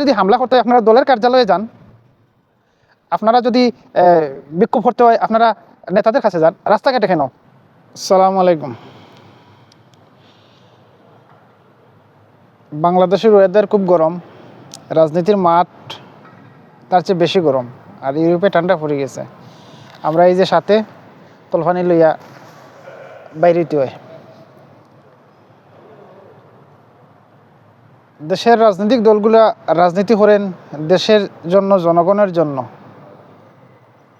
যদি হামলা করতে হয়, আপনারা দলের কার্যালয়ে যান। আপনারা যদি বিক্ষোভ করতে হয়, আপনারা নেতাদের কাছে যান। রাস্তাঘাটে কেন সালাম আলাইকুম। বাংলাদেশের ওয়েদার খুব গরম। রাজনীতির মাঠ তার চেয়ে বেশি গরম। আর ইউরোপে ঠান্ডা পড়ে গেছে। আমরা এই যে সাথে তলফানি লইয়া বাইরেতে হয়। দেশের রাজনৈতিক দলগুলা রাজনীতি করেন দেশের জন্য, জনগণের জন্য।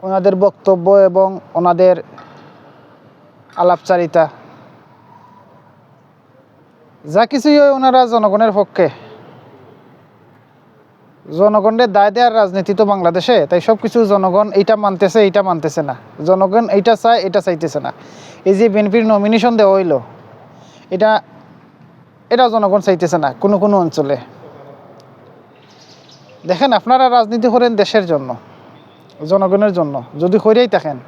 ওনাদের বক্তব্য এবং ওনাদের আলাপচারিতা। যা কিছুই হয় ওনারা জনগণের পক্ষে। জনগণের দায় দেওয়ার রাজনীতি তো বাংলাদেশে, তাই সব কিছু জনগণ এইটা মানতেছে এইটা মানতেছে না। জনগণ এইটা চায়, এটা চাইতেছে না। এই যে বিএনপির নমিনেশন দেওয়া হইল, এটা এটা জনগণ চাইতেছে না, কোনো কোনো অঞ্চলে। দেখেন, আপনারা রাজনীতি করেন দেশের জন্য, জনগণের জন্য, যদি করেই থাকেন।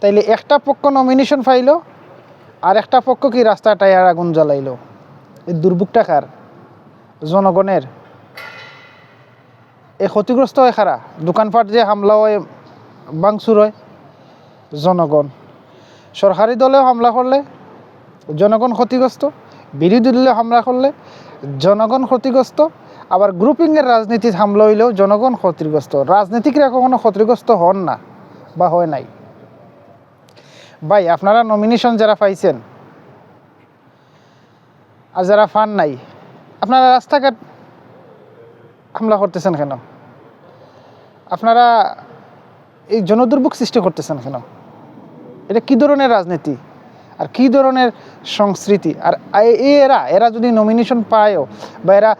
তাইলে একটা পক্ষ নমিনেশন পাইলো, আর একটা পক্ষ কি রাস্তা টায়ার আগুন জ্বালাইলো। এই দুর্ভোগটা কার? জনগণের। এই ক্ষতিগ্রস্ত হয় খারা দোকানপাট যে হামলা হয় বাংচুর হয়, জনগণ। সরকারি দলেও হামলা করলে জনগণ ক্ষতিগ্রস্ত। বিরোধী দলে হামলা করলে জনগণ ক্ষতিগ্রস্ত, আবার গ্রুপিংয়ের রাজনীতির হামলা হইলেও জনগণ ক্ষতিগ্রস্ত। রাজনীতিকরা কখনো ক্ষতিগ্রস্ত হন না বা হয় নাই। ভাই, আপনারা নমিনেশন যারা পাইছেন আর যারা ফান নাই, আপনারা রাস্তাঘাট হামলা করতেছেন কেন? আপনারা এই জনদুর্ভোগ সৃষ্টি করতেছেন কেন? এটা কি ধরনের রাজনীতি? আর কি ধরনের সংস্কৃতি? আর এরা এরা যদি নমিনেশন পায়ও বা এরা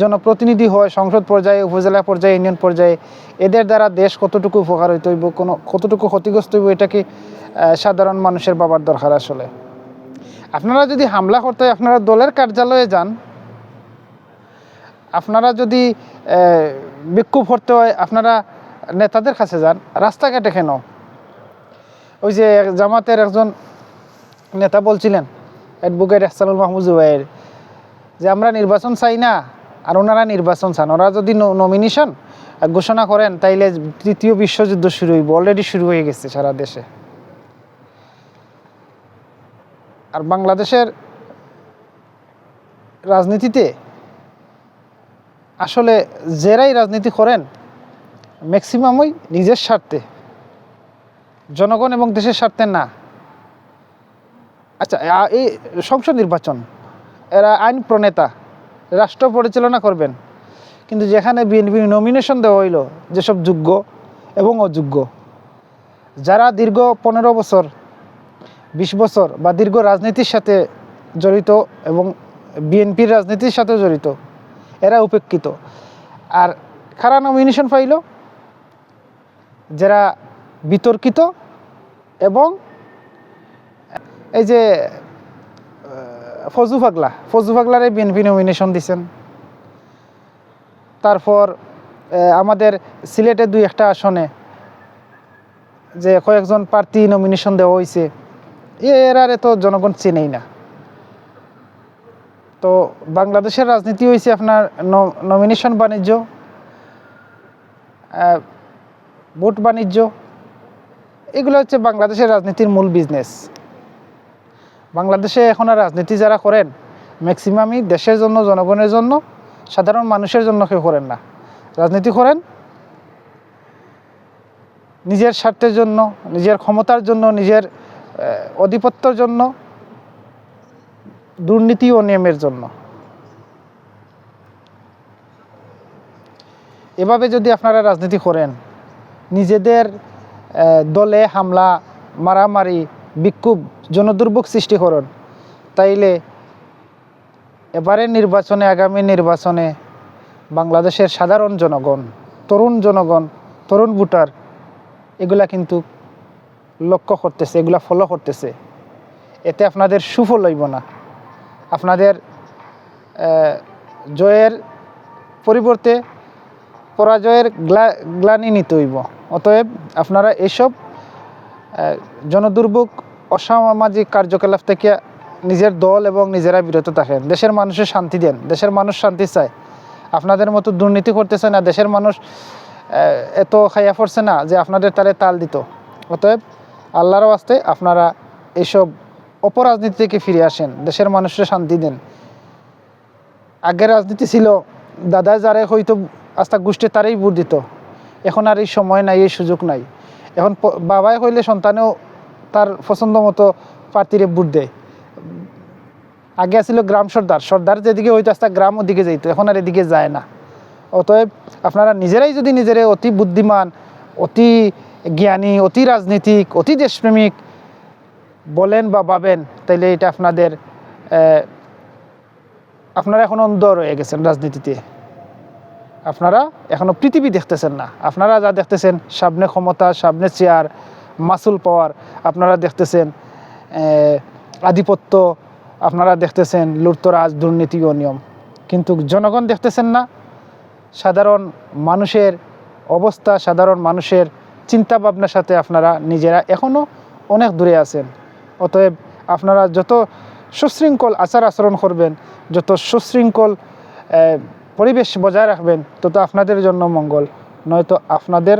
জনপ্রতিনিধি হয় সংসদ পর্যায়ে, উপজেলা পর্যায়ে ইউনিয়ন পর্যায়ে, এদের দ্বারা দেশ কতটুকু উপকার হইতে হইব, কোনো, কতটুকু ক্ষতিগ্রস্ত হইব, এটা কি সাধারণ মানুষের বাবার দরকার আসলে? আপনারা যদি হামলা করতে হয়, আপনারা দলের কার্যালয়ে যান। আপনারা যদি বিক্ষোভ করতে হয়, আপনারা নেতাদের কাছে যান। রাস্তাঘাটে কেন? ওই যে জামাতের একজন নেতা বলছিলেন অ্যাডভোকেট এহসানুল মাহমুদ জুবাইর, যে আমরা নির্বাচন চাই না, আর ওনারা নির্বাচন চান। ওরা যদি নমিনেশন ঘোষণা করেন, তাইলে তৃতীয় বিশ্বযুদ্ধ শুরু হইব। অলরেডি শুরু হয়ে গেছে সারা দেশে। আর বাংলাদেশের রাজনীতিতে আসলে যারাই রাজনীতি করেন ম্যাক্সিমামই নিজের স্বার্থে। জনগণ এবং দেশের স্বার্থে না। আচ্ছা এই সংসদ নির্বাচন, এরা আইন প্রণেতা, রাষ্ট্র পরিচালনা করবেন। কিন্তু যেখানে বিএনপি নমিনেশন দেওয়া হইল, যেসব যোগ্য এবং অযোগ্য, যারা দীর্ঘ পনেরো বছর, বিশ বছর বা দীর্ঘ রাজনীতির সাথে জড়িত এবং বিএনপির রাজনীতির সাথে জড়িত, এরা উপেক্ষিত। আর খারা নমিনেশন পাইল? যারা বিতর্কিত এবং এই যে ফজু পাগলা ফজু পাগলারে বিএনপি নমিনেশন দিছেন। তারপর আমাদের সিলেটে দুই একটা আসনে যে কয়েকজন প্রার্থী নমিনেশন দেওয়া হয়েছে এরারে তো জনগণ চেনেই না। তো বাংলাদেশের রাজনীতি হয়েছে আপনার নমিনেশন বাণিজ্য ভোট বাণিজ্য, এগুলো হচ্ছে বাংলাদেশের রাজনীতির মূল বিজনেস বাংলাদেশে এখন আর রাজনীতি যারা করেন ম্যাক্সিমামই দেশের জন্য, জনগণের জন্য, সাধারণ মানুষের জন্য কেউ করেন না। রাজনীতি করেন নিজের স্বার্থের জন্য, নিজের ক্ষমতার জন্য, নিজের আধিপত্যর জন্য, দুর্নীতি ও নিয়মের জন্য। এভাবে যদি আপনারা রাজনীতি করেন, নিজেদের দলে হামলা, মারামারি বিক্ষোভ, জনদুর্ভোগ সৃষ্টি করেন তাইলে এবারে নির্বাচনে, আগামী নির্বাচনে বাংলাদেশের সাধারণ জনগণ, তরুণ জনগণ, তরুণ ভোটার, এগুলা কিন্তু লক্ষ্য করতেছে, এগুলা ফলো করতেছে। এতে আপনাদের সুফল হইব না। আপনাদের জয়ের পরিবর্তে পরাজয়ের গ্লা, গ্লানি নিতে হইব। অতএব আপনারা এসব জনদুর্ভোগ অসামাজিক কার্যকলাপ থেকে নিজের দল এবং নিজেরা বিরত থাকেন। দেশের মানুষের শান্তি দেন। দেশের মানুষ শান্তি চায়। আপনাদের মতো দুর্নীতি করতেছে না। দেশের মানুষ এত খাইয়া পড়ছে না যে আপনাদের তালে তাল দিত। অতএব আল্লাহর ওয়াস্তে আপনারা এইসব অপরাজনীতি থেকে ফিরে আসেন। দেশের মানুষের শান্তি দেন। আগের রাজনীতি ছিল, দাদা যারে হয়তো আস্থা গোষ্ঠী তারাই ভোট দিত। এখন আর এই সময় নাই, এই সুযোগ নাই। এখন বাবাই হইলে সন্তানেও তার পছন্দ মতো প্রার্থীরে ভোট দেয়। আগে আছিল গ্রাম সর্দার। সর্দার যেদিকে হইতো আস্তা গ্রাম ওদিকে যাইতো, এখন আর এদিকে যায় না। অতএব আপনারা নিজেরাই যদি নিজেরে অতি বুদ্ধিমান, অতি জ্ঞানী, অতি রাজনীতিক, অতি দেশপ্রেমিক বলেন বা ভাবেন, তাইলে এটা আপনাদের আপনারা এখন অন্ধ রয়ে গেছেন রাজনীতিতে। আপনারা এখনও পৃথিবী দেখতেছেন না। আপনারা যা দেখতেছেন, সামনে ক্ষমতা, সামনে চেয়ার মাসুল পাওয়ার আপনারা দেখতেছেন আধিপত্য আপনারা দেখতেছেন, লুটতরাজ, দুর্নীতি ও নিয়ম। কিন্তু জনগণ দেখতেছেন না, সাধারণ মানুষের অবস্থা, সাধারণ মানুষের চিন্তা ভাবনার সাথে আপনারা নিজেরা এখনও অনেক দূরে আছেন। অতএব আপনারা যত সুশৃঙ্খল আচার আচরণ করবেন, যত সুশৃঙ্খল পরিবেশ বজায় রাখবেন, তত আপনাদের জন্য মঙ্গল। নয়তো আপনাদের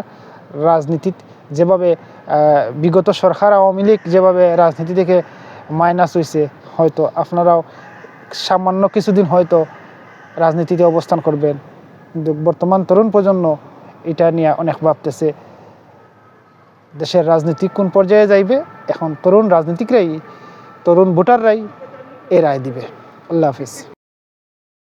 রাজনীতি যেভাবে বিগত সরকার আওয়ামী লীগ যেভাবে রাজনীতি থেকে মাইনাস হয়েছে হয়তো আপনারাও সামান্য কিছুদিন হয়তো রাজনীতিতে অবস্থান করবেন। কিন্তু বর্তমান তরুণ প্রজন্ম এটা নিয়ে অনেক ভাবতেছে। দেশের রাজনীতি কোন পর্যায়ে যাইবে? এখন তরুণ রাজনীতিকরাই, তরুণ ভোটাররাই এ রায় দিবে। আল্লাহ হাফিজ।